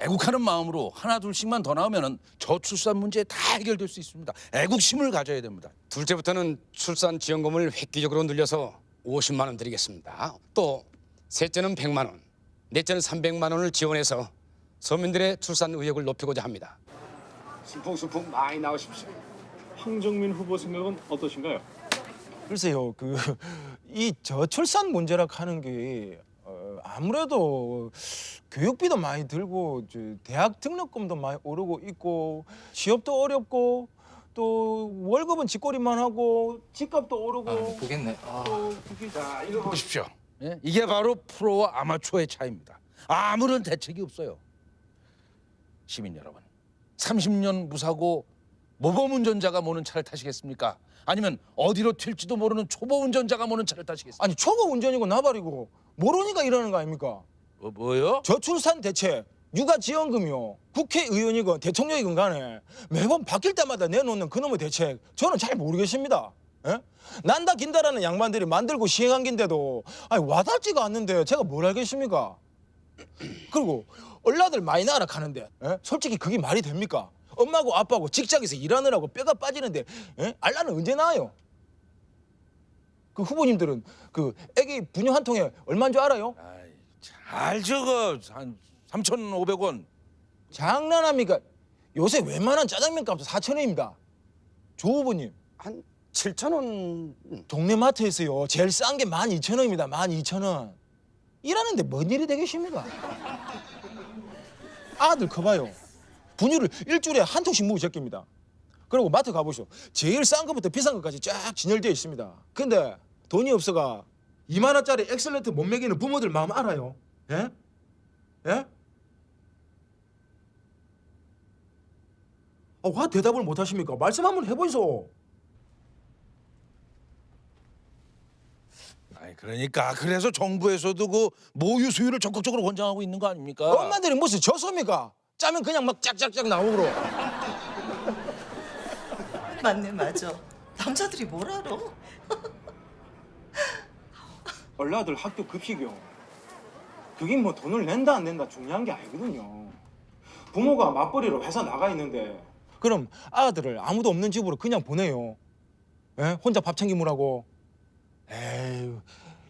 애국하는 마음으로 하나 둘씩만 더 나오면은 저출산 문제 다 해결될 수 있습니다. 애국심을 가져야 됩니다. 둘째부터는 출산 지원금을 획기적으로 늘려서 50만 원 드리겠습니다. 또 셋째는 100만 원, 넷째는 300만 원을 지원해서 서민들의 출산 의욕을 높이고자 합니다. 순풍순풍 많이 나오십시오. 황정민 후보 생각은 어떠신가요? 글쎄요, 그 이 저출산 문제라 하는 게 어, 아무래도 교육비도 많이 들고 저 대학 등록금도 많이 오르고 있고 취업도 어렵고 또 월급은 쥐꼬리만 하고 집값도 오르고 아, 보겠네. 아. 또 그게 자, 이거 보십시오. 예? 이게 바로 프로와 아마추어의 차이입니다. 아무런 대책이 없어요. 시민 여러분, 30년 무사고 모범 운전자가 모는 차를 타시겠습니까? 아니면 어디로 튈지도 모르는 초보 운전자가 모는 차를 타시겠습니까? 아니 초보 운전이고 나발이고 모르니까 이러는 거 아닙니까? 뭐, 뭐요? 저출산 대책 육아 지원금이요 국회의원이건 대통령이건 간에 매번 바뀔 때마다 내놓는 그놈의 대책 저는 잘 모르겠습니다 예? 난다 긴다라는 양반들이 만들고 시행한 긴데도 아니 와닿지가 않는데 제가 뭘 알겠습니까 그리고 얼라들 많이 나라 가는데 예? 솔직히 그게 말이 됩니까 엄마고 아빠고 직장에서 일하느라고 뼈가 빠지는데 예? 알라는 언제 나와요 그 후보님들은 그 애기 분유 한 통에 얼마인 줄 알아요? 아이, 잘 적어 한 3,500원. 장난합니까? 요새 웬만한 짜장면 값도 4천 원입니다. 조 후보님, 한 7천 원. 동네 마트에서요 제일 싼 게 12,000원입니다. 12,000원. 일하는데 뭔 일이 되겠습니까? 아들 커봐요. 분유를 일주일에 한 통씩 먹이 적깁니다. 그리고 마트 가보시오. 제일 싼 것부터 비싼 것까지 쫙 진열되어 있습니다. 근데 돈이 없어가 2만 원짜리 엑셀런트 못 먹이는 부모들 마음 알아요. 예? 예? 아, 와 대답을 못 하십니까? 말씀 한번 해보이소. 아니 그러니까 그래서 정부에서도 그 모유 수유를 적극적으로 권장하고 있는 거 아닙니까? 엄마들이 무슨 져섭니까? 짜면 그냥 막 짝짝짝 나오고. 맞네 맞아 남자들이 뭘 알아 얼라들 학교 급식이요. 그게 뭐 돈을 낸다 안 낸다 중요한 게 아니거든요. 부모가 맞벌이로 회사 나가 있는데 그럼 아들을 아무도 없는 집으로 그냥 보내요. 예? 혼자 밥 챙기느라고. 에휴,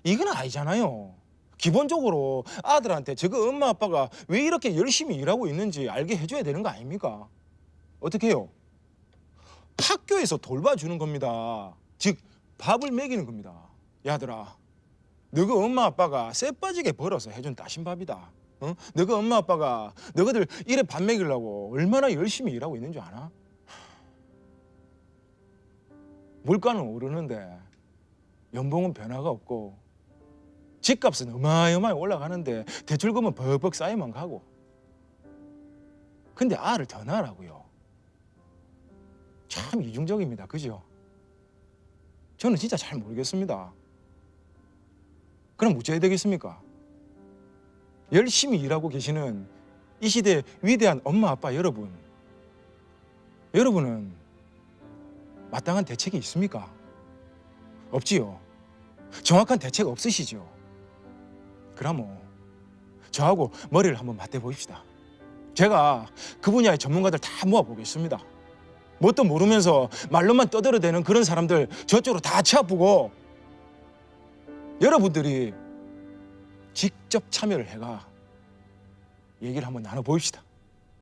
이건 아니잖아요. 기본적으로 아들한테 저거 엄마 아빠가 왜 이렇게 열심히 일하고 있는지 알게 해줘야 되는 거 아닙니까? 어떻게 해요? 학교에서 돌봐주는 겁니다. 즉 밥을 먹이는 겁니다. 야들아, 너가 엄마 아빠가 쎄 빠지게 벌어서 해준 따신 밥이다. 어? 너가 엄마 아빠가 너희들 일에 밥 먹이려고 얼마나 열심히 일하고 있는 줄 아나? 물가는 오르는데 연봉은 변화가 없고 집값은 어마어마하게 올라가는데 대출금은 벅벅 쌓여만 가고 근데 알을 더 낳으라고요. 참 이중적입니다. 그죠? 저는 진짜 잘 모르겠습니다. 그럼 어째야 되겠습니까? 열심히 일하고 계시는 이 시대 위대한 엄마 아빠 여러분. 여러분은 마땅한 대책이 있습니까? 없지요. 정확한 대책 없으시죠. 그러면 저하고 머리를 한번 맞대 보십시다. 제가 그 분야의 전문가들 다 모아 보겠습니다. 뭣도 모르면서 말로만 떠들어대는 그런 사람들 저쪽으로 다 치아프고 여러분들이 직접 참여를 해가 얘기를 한번 나눠 보입시다.